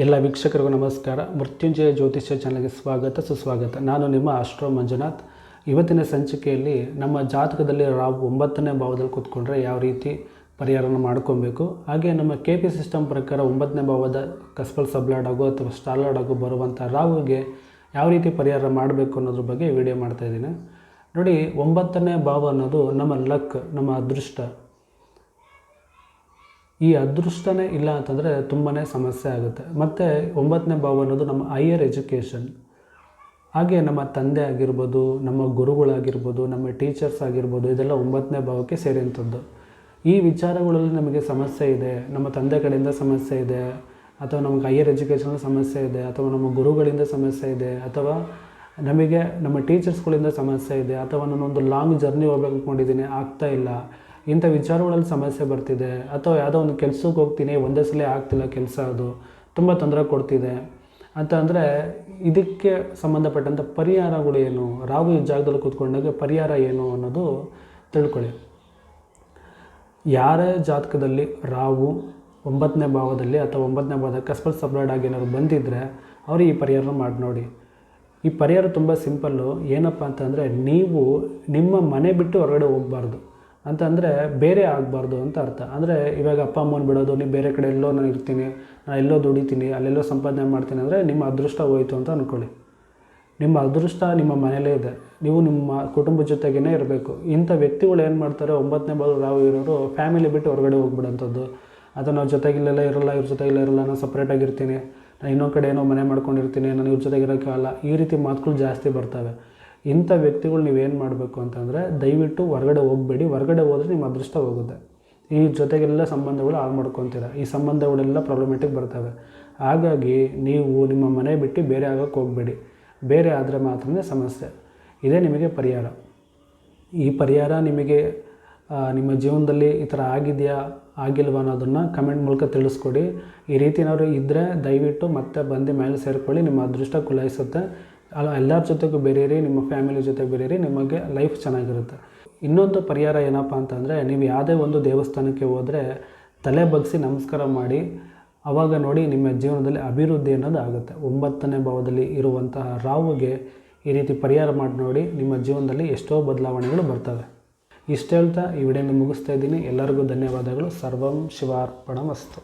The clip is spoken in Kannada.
ಎಲ್ಲ ವೀಕ್ಷಕರಿಗೂ ನಮಸ್ಕಾರ. ಮೃತ್ಯುಂಜಯ ಜ್ಯೋತಿಷ್ಯ ಚಾನಲ್ಗೆ ಸ್ವಾಗತ, ಸುಸ್ವಾಗತ. ನಾನು ನಿಮ್ಮ ಆಸ್ಟ್ರೋ ಮಂಜುನಾಥ್. ಇವತ್ತಿನ ಸಂಚಿಕೆಯಲ್ಲಿ ನಮ್ಮ ಜಾತಕದಲ್ಲಿ ರಾವ್ ಒಂಬತ್ತನೇ ಭಾವದಲ್ಲಿ ಕೂತ್ಕೊಂಡ್ರೆ ಯಾವ ರೀತಿ ಪರಿಹಾರನ ಮಾಡ್ಕೊಬೇಕು? ಹಾಗೆ ನಮ್ಮ ಕೆ ಪಿ ಸಿಸ್ಟಮ್ ಪ್ರಕಾರ ಒಂಬತ್ತನೇ ಭಾವದ ಕಸ್ಪಲ್ ಸಬ್ಲಾಡ್ ಆಗೋ ಅಥವಾ ಸ್ಟಾಲಾಡ್ ಆಗೋ ಬರುವಂಥ ರಾಹುಗೆ ಯಾವ ರೀತಿ ಪರಿಹಾರ ಮಾಡಬೇಕು ಅನ್ನೋದ್ರ ಬಗ್ಗೆ ವಿಡಿಯೋ ಮಾಡ್ತಾ ಇದ್ದೀನಿ. ನೋಡಿ, ಒಂಬತ್ತನೇ ಭಾವ ಅನ್ನೋದು ನಮ್ಮ ಲಕ್, ನಮ್ಮ ಅದೃಷ್ಟ. ಈ ಅದೃಷ್ಟನೇ ಇಲ್ಲ ಅಂತಂದರೆ ತುಂಬಾ ಸಮಸ್ಯೆ ಆಗುತ್ತೆ. ಮತ್ತು ಒಂಬತ್ತನೇ ಭಾವ ಅನ್ನೋದು ನಮ್ಮ ಹೈಯರ್ ಎಜುಕೇಷನ್ ಹಾಗೆ ನಮ್ಮ ತಂದೆ ಆಗಿರ್ಬೋದು, ನಮ್ಮ ಗುರುಗಳಾಗಿರ್ಬೋದು, ನಮ್ಮ ಟೀಚರ್ಸ್ ಆಗಿರ್ಬೋದು, ಇದೆಲ್ಲ ಒಂಬತ್ತನೇ ಭಾವಕ್ಕೆ ಸೇರಿದಂಥದ್ದು. ಈ ವಿಚಾರಗಳಲ್ಲಿ ನಮಗೆ ಸಮಸ್ಯೆ ಇದೆ, ನಮ್ಮ ತಂದೆ ಕಡೆಯಿಂದ ಸಮಸ್ಯೆ ಇದೆ, ಅಥವಾ ನಮಗೆ ಹೈಯರ್ ಎಜುಕೇಷನ್ ಸಮಸ್ಯೆ ಇದೆ, ಅಥವಾ ನಮ್ಮ ಗುರುಗಳಿಂದ ಸಮಸ್ಯೆ ಇದೆ, ಅಥವಾ ನಮಗೆ ನಮ್ಮ ಟೀಚರ್ಸ್ಗಳಿಂದ ಸಮಸ್ಯೆ ಇದೆ, ಅಥವಾ ನಾನೊಂದು ಲಾಂಗ್ ಜರ್ನಿ ಹೋಗ್ಬೇಕು ಅಂದ್ಕೊಂಡಿದ್ದೀನಿ, ಆಗ್ತಾ ಇಲ್ಲ. ಇಂಥ ವಿಚಾರಗಳಲ್ಲಿ ಸಮಸ್ಯೆ ಬರ್ತಿದೆ. ಅಥವಾ ಯಾವುದೋ ಒಂದು ಕೆಲಸಕ್ಕೆ ಹೋಗ್ತೀನಿ, ಒಂದೇ ಸಲ ಆಗ್ತಿಲ್ಲ ಕೆಲಸ ಅದು, ತುಂಬ ತೊಂದರೆ ಕೊಡ್ತಿದೆ. ಅಂತ ಅಂದರೆ ಇದಕ್ಕೆ ಸಂಬಂಧಪಟ್ಟಂಥ ಪರಿಹಾರಗಳು ಏನು? ರಾಹು ಜಾಗದಲ್ಲಿ ಕೂತ್ಕೊಂಡಾಗ ಪರಿಹಾರ ಏನು ಅನ್ನೋದು ತಿಳ್ಕೊಳ್ಳಿ. ಯಾರೇ ಜಾತಕದಲ್ಲಿ ರಾವು ಒಂಬತ್ತನೇ ಭಾವದಲ್ಲಿ ಅಥವಾ ಒಂಬತ್ತನೇ ಭಾವದ ಕಸ್ಪಲ್ ಸಪ್ರೇಟ್ ಆಗಿ ಏನಾದ್ರು ಬಂದಿದ್ದರೆ ಅವರು ಈ ಪರಿಹಾರ ಮಾಡಿ ನೋಡಿ. ಈ ಪರಿಹಾರ ತುಂಬ ಸಿಂಪಲ್ಲು. ಏನಪ್ಪ ಅಂತಂದರೆ ನೀವು ನಿಮ್ಮ ಮನೆ ಬಿಟ್ಟು ಹೊರಗಡೆ ಹೋಗಬಾರ್ದು. ಅಂತಂದರೆ ಬೇರೆ ಆಗಬಾರ್ದು ಅಂತ ಅರ್ಥ. ಅಂದರೆ ಇವಾಗ ಅಪ್ಪ ಅಮ್ಮನ ಬಿಡೋದು, ನೀವು ಬೇರೆ ಕಡೆ ಎಲ್ಲೋ ನಾನು ಇರ್ತೀನಿ ನಾನು ಎಲ್ಲೋ ದುಡಿತೀನಿ, ಅಲ್ಲೆಲ್ಲೋ ಸಂಪಾದನೆ ಮಾಡ್ತೀನಿ ಅಂದರೆ ನಿಮ್ಮ ಅದೃಷ್ಟ ಹೋಯಿತು ಅಂತ ಅಂದ್ಕೊಳ್ಳಿ ನಿಮ್ಮ ಅದೃಷ್ಟ ನಿಮ್ಮ ಮನೇಲೇ ಇದೆ. ನೀವು ನಿಮ್ಮ ಕುಟುಂಬದ ಜೊತೆಗೇ ಇರಬೇಕು. ಇಂಥ ವ್ಯಕ್ತಿಗಳು ಏನು ಮಾಡ್ತಾರೆ ಒಂಬತ್ತನೇ ಬಾಲ ರಾವ್ ಇರೋರು ಫ್ಯಾಮಿಲಿ ಬಿಟ್ಟು ಹೊರಗಡೆ ಹೋಗ್ಬಿಡೋಂಥದ್ದು. ಅಥವಾ ನಾವು ಜೊತೆಗಿಲ್ಲೆಲ್ಲ ಇರಲ್ಲ, ಇವ್ರ ಜೊತೆಗಿಲ್ಲ ಇರಲ್ಲ, ನಾನು ಸಪ್ರೇಟಾಗಿ ಇರ್ತೀನಿ ನಾನು ಇನ್ನೊಂದು ಕಡೆ ಏನೋ ಮನೆ ಮಾಡ್ಕೊಂಡಿರ್ತೀನಿ, ನಾನು ಇವ್ರ ಜೊತೆಗೆ ಆಗಲ್ಲ ಈ ರೀತಿ ಮಾತುಗಳು ಜಾಸ್ತಿ ಬರ್ತವೆ. ಇಂಥ ವ್ಯಕ್ತಿಗಳು ನೀವೇನು ಮಾಡಬೇಕು ಅಂತಂದರೆ ದಯವಿಟ್ಟು ಹೊರಗಡೆ ಹೋಗಬೇಡಿ. ಹೊರಗಡೆ ಹೋದರೆ ನಿಮ್ಮ ಅದೃಷ್ಟ ಹೋಗುತ್ತೆ. ಈ ಜೊತೆಗೆಲ್ಲ ಸಂಬಂಧಗಳು ಹಾಳು ಮಾಡ್ಕೊತೀರ. ಈ ಸಂಬಂಧಗಳೆಲ್ಲ ಪ್ರಾಬ್ಲಮೆಟಿಕ್ ಬರ್ತವೆ. ಹಾಗಾಗಿ ನೀವು ನಿಮ್ಮ ಮನೆ ಬಿಟ್ಟು ಬೇರೆ ಆಗೋಕ್ಕೆ ಹೋಗಬೇಡಿ. ಬೇರೆ ಆದರೆ ಮಾತ್ರ ಸಮಸ್ಯೆ. ಇದೇ ನಿಮಗೆ ಪರಿಹಾರ. ಈ ಪರಿಹಾರ ನಿಮಗೆ ನಿಮ್ಮ ಜೀವನದಲ್ಲಿ ಈ ಥರ ಆಗಿದೆಯಾ, ಆಗಿಲ್ವಾ ಅನ್ನೋದನ್ನು ಕಮೆಂಟ್ ಮೂಲಕ ತಿಳಿಸ್ಕೊಡಿ. ಈ ರೀತಿ ಏನಾದ್ರು ಇದ್ದರೆ ದಯವಿಟ್ಟು ಮತ್ತೆ ಬಂದು ಮೇಲೆ ಸೇರಿಕೊಳ್ಳಿ. ನಿಮ್ಮ ಅದೃಷ್ಟ ಕುಲಾಯಿಸುತ್ತೆ. ಅಲ್ಲ, ಎಲ್ಲರ ಜೊತೆಗೂ ಬೆರೀರಿ ನಿಮ್ಮ ಫ್ಯಾಮಿಲಿ ಜೊತೆ ಬೆರೀರಿ ನಿಮಗೆ ಲೈಫ್ ಚೆನ್ನಾಗಿರುತ್ತೆ. ಇನ್ನೊಂದು ಪರಿಹಾರ ಏನಪ್ಪ ಅಂತಂದರೆ, ನೀವು ಯಾವುದೇ ಒಂದು ದೇವಸ್ಥಾನಕ್ಕೆ ಹೋದರೆ ತಲೆ ಬಗ್ಸಿ ನಮಸ್ಕಾರ ಮಾಡಿ ಆವಾಗ ನೋಡಿ ನಿಮ್ಮ ಜೀವನದಲ್ಲಿ ಅಭಿವೃದ್ಧಿ ಅನ್ನೋದು ಆಗುತ್ತೆ. ಒಂಬತ್ತನೇ ಭಾವದಲ್ಲಿ ಇರುವಂತಹ ರಾಹುಗೆ ಈ ರೀತಿ ಪರಿಹಾರ ಮಾಡಿ ನೋಡಿ, ನಿಮ್ಮ ಜೀವನದಲ್ಲಿ ಎಷ್ಟೋ ಬದಲಾವಣೆಗಳು ಬರ್ತವೆ. ಇಷ್ಟು ಹೇಳ್ತಾ ಈ ವಿಡಿಯೋನ ಮುಗಿಸ್ತಾ ಇದ್ದೀನಿ. ಎಲ್ಲರಿಗೂ ಧನ್ಯವಾದಗಳು. ಸರ್ವಂ ಶಿವಾರ್ಪಣಮಸ್ತು.